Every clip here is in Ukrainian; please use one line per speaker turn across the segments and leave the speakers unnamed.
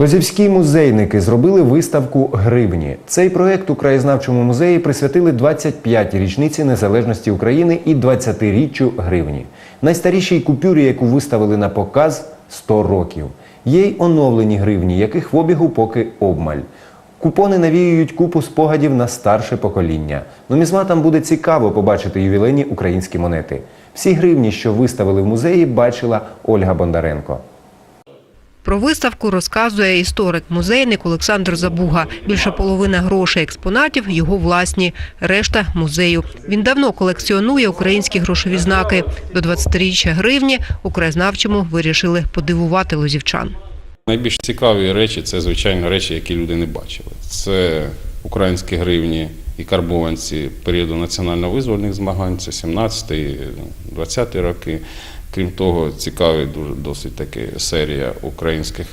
Лозівські музейники зробили виставку гривні. Цей проект у краєзнавчому музеї присвятили 25-й річниці незалежності України і 20-річчю гривні. Найстарішій купюрі, яку виставили на показ 100 років. Є й оновлені гривні, яких в обігу поки обмаль. Купони навіюють купу спогадів на старше покоління. Нумізматам буде цікаво побачити ювілейні українські монети. Всі гривні, що виставили в музеї, бачила Ольга Бондаренко.
Про виставку розказує історик-музейник Олександр Забуга. Більша половина грошей експонатів його власні, решта музею. Він давно колекціонує українські грошові знаки. До 20-річчя гривні у краєзнавчому вирішили подивувати лозівчан.
Найбільш цікаві речі це, звичайно, речі, які люди не бачили. Це українські гривні і карбованці періоду національно-визвольних змагань, це 17-20 роки. Крім того, цікаві дуже досить таки серія українських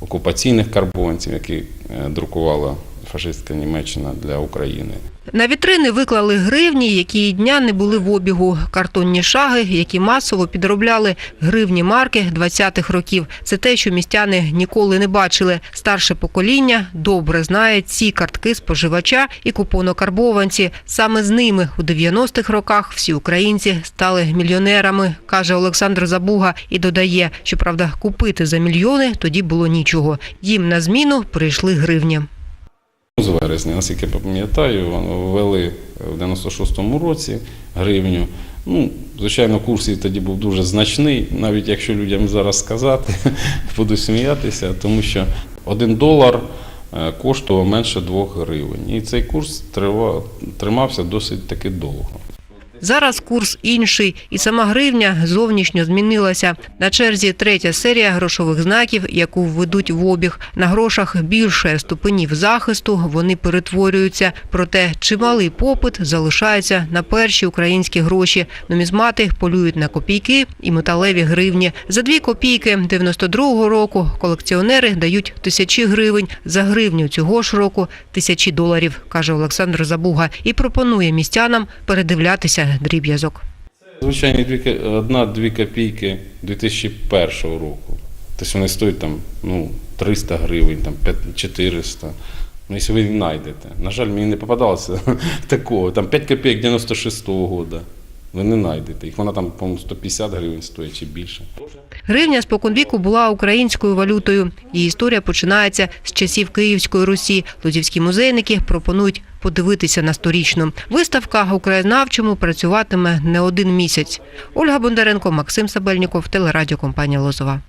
окупаційних карбованців, які е, друкувала фашистська Німеччина для України.
На вітрини виклали гривні, які і дня не були в обігу. Картонні шаги, які масово підробляли гривні марки 20-х років. Це те, що містяни ніколи не бачили. Старше покоління добре знає ці картки споживача і купонокарбованці. Саме з ними у 90-х роках всі українці стали мільйонерами, каже Олександр Забуга і додає, що правда купити за мільйони тоді було нічого. Їм на зміну прийшли гривні.
З вересня, наскільки я пам'ятаю, ввели в 96-му році гривню. Ну, звичайно, курс тоді був дуже значний, навіть якщо людям зараз сказати, буду сміятися, тому що один долар е, коштував менше 2 гривень. І цей курс тримався досить таки довго.
Зараз курс інший, і сама гривня зовнішньо змінилася. На черзі третя серія грошових знаків, яку введуть в обіг. На грошах більше ступенів захисту, вони перетворюються. Проте чималий попит залишається на перші українські гроші. Нумізмати полюють на копійки і металеві гривні. За дві копійки 92-го року колекціонери дають тисячі гривень. За гривню цього ж року тисячі доларів, каже Олександр Забуга, і пропонує містянам передивлятися дріб'язок.
Звичайні дві одна-дві копійки 2001 року. Тобто вони стоять там ну, 300 гривень, там, 400. Ну, якщо ви знайдете. На жаль, мені не попадалося такого. Там 5 копійок 96-го року. Ви не знайдете. Їх вона там, по-моєму, 150 гривень стоїть чи більше.
Гривня споконвіку була українською валютою. Її історія починається з часів Київської Русі. Лозівські музейники пропонують подивитися на сторічну. Виставка у краєзнавчому працюватиме не один місяць. Ольга Бондаренко, Максим Сабельніков, телерадіокомпанія Лозова.